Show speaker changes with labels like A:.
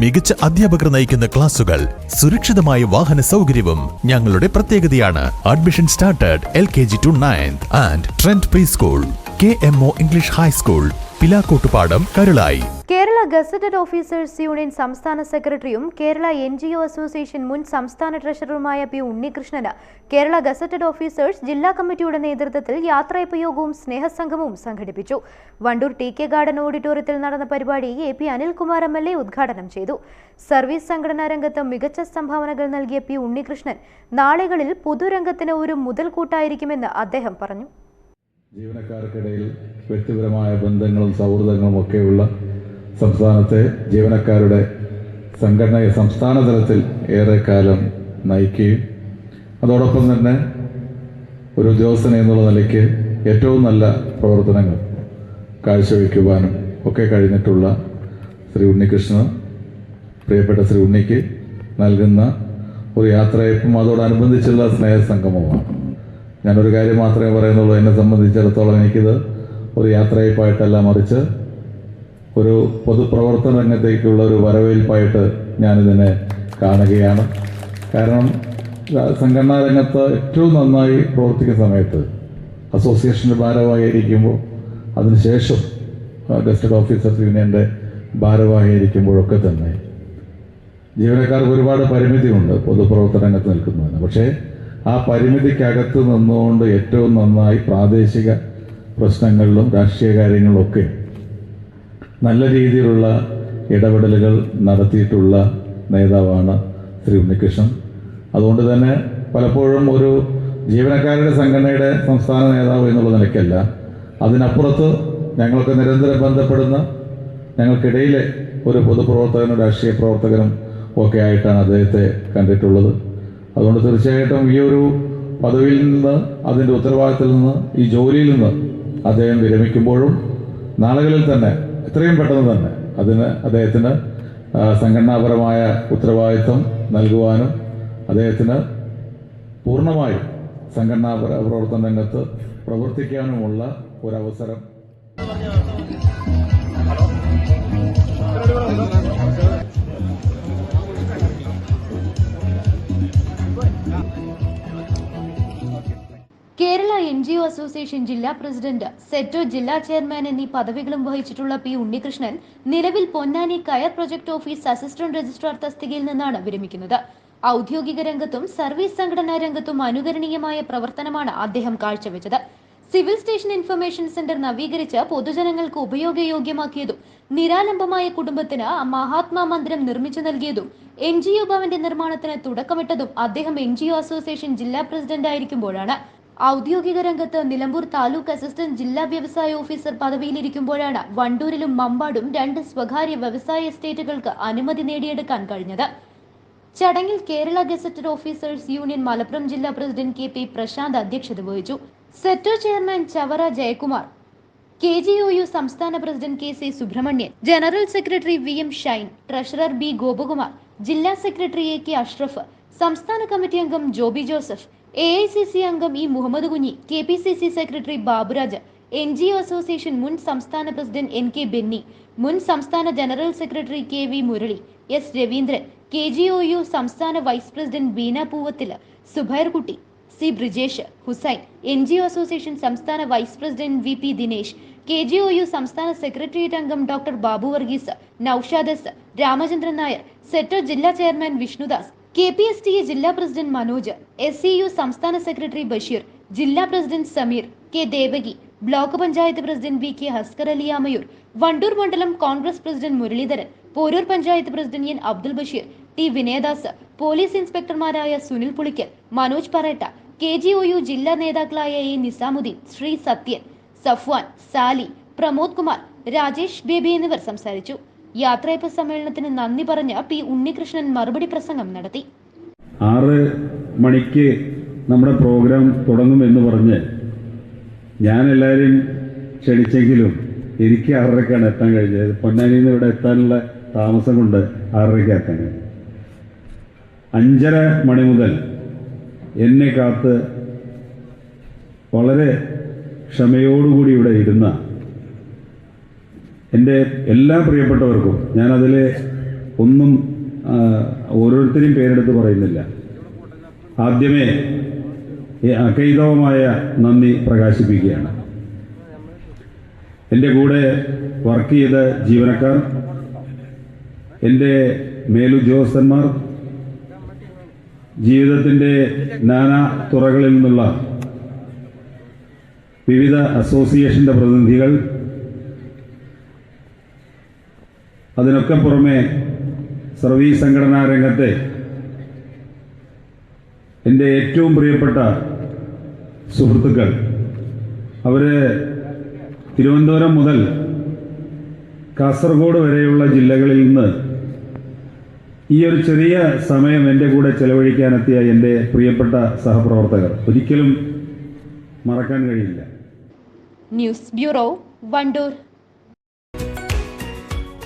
A: മികച്ച അധ്യാപകർ നയിക്കുന്ന ക്ലാസുകൾ സുരക്ഷിതമായ വാഹന സൗകര്യവും ഞങ്ങളുടെ പ്രത്യേകതയാണ്. Admission started L K G to ninth and trend pre school K M O English high school Pilakkottupadam Karulai
B: Kerala gazetted officers union സംസ്ഥാന സെക്രട്ടറിയും Kerala N G O association മുൻ സംസ്ഥാന ട്രഷററുമായ പി ഉണ്ണികൃഷ്ണന് കേരള ഗസറ്റഡ് ഓഫീസേഴ്സ് ജില്ലാ കമ്മിറ്റിയുടെ നേതൃത്വത്തിൽ യാത്രയപ്പ് യോഗവും സ്നേഹസംഗമവും സംഘടിപ്പിച്ചു. വണ്ടൂർ ടി കെ ഗാർഡൻ ഓഡിറ്റോറിയത്തിൽ നടന്ന പരിപാടി A P Anilkumar M L A ഉദ്ഘാടനം ചെയ്തു. സർവീസ് സംഘടനാ രംഗത്ത് മികച്ച സംഭാവനകൾ നൽകിയ പി ഉണ്ണികൃഷ്ണൻ നാളുകളിൽ പൊതുരംഗത്തിന് ഒരു മുതൽക്കൂട്ടായിരിക്കുമെന്ന് അദ്ദേഹം പറഞ്ഞു.
C: ജീവനക്കാർക്കിടയിൽ വ്യക്തിപരമായ ബന്ധങ്ങളും സൗഹൃദങ്ങളും ഒക്കെയുള്ള സംസ്ഥാനത്തെ ജീവനക്കാരുടെ സംഘടനയെ സംസ്ഥാന തലത്തിൽ ഏറെക്കാലം നയിക്കുകയും അതോടൊപ്പം തന്നെ ഒരു ഉദ്യോഗസ്ഥൻ എന്നുള്ള നിലയ്ക്ക് ഏറ്റവും നല്ല പ്രവർത്തനങ്ങൾ കാഴ്ചവെക്കുവാനും ഒക്കെ കഴിഞ്ഞിട്ടുള്ള ശ്രീ ഉണ്ണികൃഷ്ണൻ പ്രിയപ്പെട്ട ശ്രീ ഉണ്ണിക്ക് നൽകുന്ന ഒരു യാത്രയപ്പും അതോടനുബന്ധിച്ചുള്ള സ്നേഹസംഗമമാണ് ഞാനൊരു കാര്യം മാത്രമേ പറയുന്നുള്ളൂ. എന്നെ സംബന്ധിച്ചിടത്തോളം എനിക്കിത് ഒരു യാത്രയപ്പായിട്ടല്ല മറിച്ച് ഒരു പൊതുപ്രവർത്തന രംഗത്തേക്കുള്ള ഒരു വരവേൽപ്പായിട്ട് ഞാനിതിനെ കാണുകയാണ്. കാരണം സംഘടനാ രംഗത്ത് ഏറ്റവും നന്നായി പ്രവർത്തിക്കുന്ന സമയത്ത് അസോസിയേഷന്റെ ഭാരവാഹിയായിരിക്കുമ്പോൾ അതിനുശേഷം ഗസ്റ്റഡ് ഓഫീസേഴ്സ് യൂണിയന്റെ ഭാരവാഹിയായിരിക്കുമ്പോഴൊക്കെ തന്നെ ജീവനക്കാർക്ക് ഒരുപാട് പരിമിതിയുണ്ട് പൊതുപ്രവർത്തന രംഗത്ത് നിൽക്കുന്നതിന്. പക്ഷേ ആ പരിമിതിക്കകത്ത് നിന്നുകൊണ്ട് ഏറ്റവും നന്നായി പ്രാദേശിക പ്രശ്നങ്ങളിലും രാഷ്ട്രീയ കാര്യങ്ങളിലൊക്കെ നല്ല രീതിയിലുള്ള ഇടപെടലുകൾ നടത്തിയിട്ടുള്ള നേതാവാണ് ശ്രീ ഉണ്ണികൃഷ്ണൻ. അതുകൊണ്ട് തന്നെ പലപ്പോഴും ഒരു ജീവനക്കാരുടെ സംഘടനയുടെ സംസ്ഥാന നേതാവ് എന്നുള്ള നിലയ്ക്കല്ല. അതിനപ്പുറത്ത് ഞങ്ങൾക്ക് നിരന്തരം ബന്ധപ്പെടുന്ന ഞങ്ങൾക്കിടയിലെ ഒരു പൊതുപ്രവർത്തകനും രാഷ്ട്രീയ പ്രവർത്തകനും ഒക്കെ ആയിട്ടാണ് അദ്ദേഹത്തെ കണ്ടിട്ടുള്ളത്. അതുകൊണ്ട് തീർച്ചയായിട്ടും ഈ ഒരു പദവിയിൽ നിന്ന് അതിന്റെ ഉത്തരവാദിത്തത്തിൽ നിന്ന് ഈ ജോലിയിൽ നിന്ന് അദ്ദേഹം വിരമിക്കുമ്പോഴും നാളുകളിൽ തന്നെ എത്രയും പെട്ടെന്ന് തന്നെ അതിന് അദ്ദേഹത്തിന് സംഘടനാപരമായ ഉത്തരവാദിത്വം നൽകുവാനും അദ്ദേഹത്തിന് പൂർണമായും സംഘടനാ പ്ര- പ്രവർത്തന രംഗത്ത് പ്രവർത്തിക്കാനുമുള്ള ഒരവസരം.
B: ജി ഒ അസോസിയേഷൻ ജില്ലാ പ്രസിഡന്റ് സെറ്റോ ജില്ലാ ചെയർമാൻ എന്നീ പദവികളും വഹിച്ചിട്ടുള്ള പി ഉണ്ണികൃഷ്ണൻ നിലവിൽ പൊന്നാനി കയർ പ്രൊജക്ട് ഓഫീസ് അസിസ്റ്റന്റ് രജിസ്ട്രാർ തസ്തികയിൽ നിന്നാണ് വിരമിക്കുന്നത്. ഔദ്യോഗിക രംഗത്തും സർവീസ് സംഘടനാ രംഗത്തും അനുകരണീയമായ പ്രവർത്തനമാണ് അദ്ദേഹം കാഴ്ചവെച്ചത്. സിവിൽ സ്റ്റേഷൻ ഇൻഫർമേഷൻ സെന്റർ നവീകരിച്ച് പൊതുജനങ്ങൾക്ക് ഉപയോഗയോഗ്യമാക്കിയതും നിരാലംബമായ കുടുംബത്തിന് മഹാത്മാ മന്ദിരം നിർമ്മിച്ചു നൽകിയതും എൻ ജി ഒ ഭവന്റെ നിർമ്മാണത്തിന് തുടക്കമിട്ടതും അദ്ദേഹം എൻ ജി ഒ അസോസിയേഷൻ ജില്ലാ പ്രസിഡന്റ് ആയിരിക്കുമ്പോഴാണ് ഔദ്യോഗിക രംഗത്ത് നിലമ്പൂർ താലൂക്ക് അസിസ്റ്റന്റ് ജില്ലാ വ്യവസായ ഓഫീസർ പദവിയിലിരിക്കുമ്പോഴാണ് വണ്ടൂരിലും മമ്പാടും രണ്ട് സ്വകാര്യ വ്യവസായ എസ്റ്റേറ്റുകൾക്ക് അനുമതി നേടിയെടുക്കാൻ കഴിഞ്ഞത്. ചടങ്ങിൽ Kerala gazetted officers union Malappuram ജില്ലാ പ്രസിഡന്റ് കെ പി പ്രശാന്ത് അധ്യക്ഷത വഹിച്ചു. സെറ്റോ chairman Chavara Jayakumar K G O U സംസ്ഥാന president K C Subramanian general secretary V M Shine treasurer B Gopakumar ജില്ലാ സെക്രട്ടറി എ കെ അഷ്റഫ് സംസ്ഥാന കമ്മിറ്റി അംഗം Joby Joseph A I C C അംഗം E Muhammad Kunhi K P C C secretary Baburaj N G O association മുൻ സംസ്ഥാന president N K Benny മുൻ സംസ്ഥാന general secretary K V Murali S Raveendran K G O U സംസ്ഥാന vice president Beena Poovathil Subairkutty C Brijesh Hussain N G O association സംസ്ഥാന vice president V P Dinesh K G O U സംസ്ഥാന secretariat അംഗം doctor Babu Varghese Noushad S Ramachandran Nair സെറ്റോ ജില്ലാ chairman Vishnudas K P S T A ജില്ലാ president Manoj S C U സംസ്ഥാന secretary Basheer ജില്ലാ president Sameer K Devaki block panchayat president V K Haskar Ali Amayoor Wandoor മണ്ഡലം Congress president Muraleedharan Poroor panchayat president N Abdul Basheer T Vinayadas police ഇൻസ്പെക്ടർമാരായ Sunil Pulikkal Manoj Paretta K G O U ജില്ലാ നേതാക്കളായ A Nizamuddin Shri Sathyan Safwan Sali Pramod Kumar Rajesh Baby എന്നിവർ സംസാരിച്ചു. യാത്രയപ്പ് സമ്മേളനത്തിന് നന്ദി പറഞ്ഞ P Unnikrishnan മറുപടി പ്രസംഗം നടത്തി.
D: ആറ് മണിക്ക് നമ്മുടെ പ്രോഗ്രാം തുടങ്ങും എന്ന് പറഞ്ഞ് ഞാൻ എല്ലാവരെയും ക്ഷണിച്ചെങ്കിലും എനിക്ക് ആറരക്കാണ് എത്താൻ കഴിഞ്ഞത്. പൊന്നാനിയിൽ നിന്ന് ഇവിടെ എത്താനുള്ള താമസം കൊണ്ട് ആറരയ്ക്ക് എത്താൻ. കഴിഞ്ഞു അഞ്ചര മണി മുതൽ എന്നെ കാത്ത് വളരെ ക്ഷമയോടുകൂടി ഇവിടെ ഇരുന്ന എന്റെ എല്ലാ പ്രിയപ്പെട്ടവർക്കും ഞാനതിൽ ഒന്നും ഓരോരുത്തരെയും പേരെടുത്ത് പറയുന്നില്ല. ആദ്യമേ അകൈതവമായ നന്ദി പ്രകാശിപ്പിക്കുകയാണ്. എന്റെ കൂടെ വർക്ക് ചെയ്ത ജീവനക്കാർ എന്റെ മേലുദ്യോഗസ്ഥന്മാർ ജീവിതത്തിന്റെ നാനാ തുറകളിൽ നിന്നുള്ള വിവിധ അസോസിയേഷന്റെ പ്രതിനിധികൾ അതിനൊക്കെ പുറമെ സർവീസ് സംഘടനാ രംഗത്തെ എന്റെ ഏറ്റവും പ്രിയപ്പെട്ട സുഹൃത്തുക്കൾ. അവർ തിരുവനന്തപുരം മുതൽ കാസർഗോഡ് വരെയുള്ള ജില്ലകളിൽ നിന്ന് ഈ ഒരു ചെറിയ സമയം എന്റെ കൂടെ ചെലവഴിക്കാനെത്തിയ എന്റെ പ്രിയപ്പെട്ട സഹപ്രവർത്തകർ. ഒരിക്കലും മറക്കാൻ കഴിയില്ല.
B: News bureau Wandoor.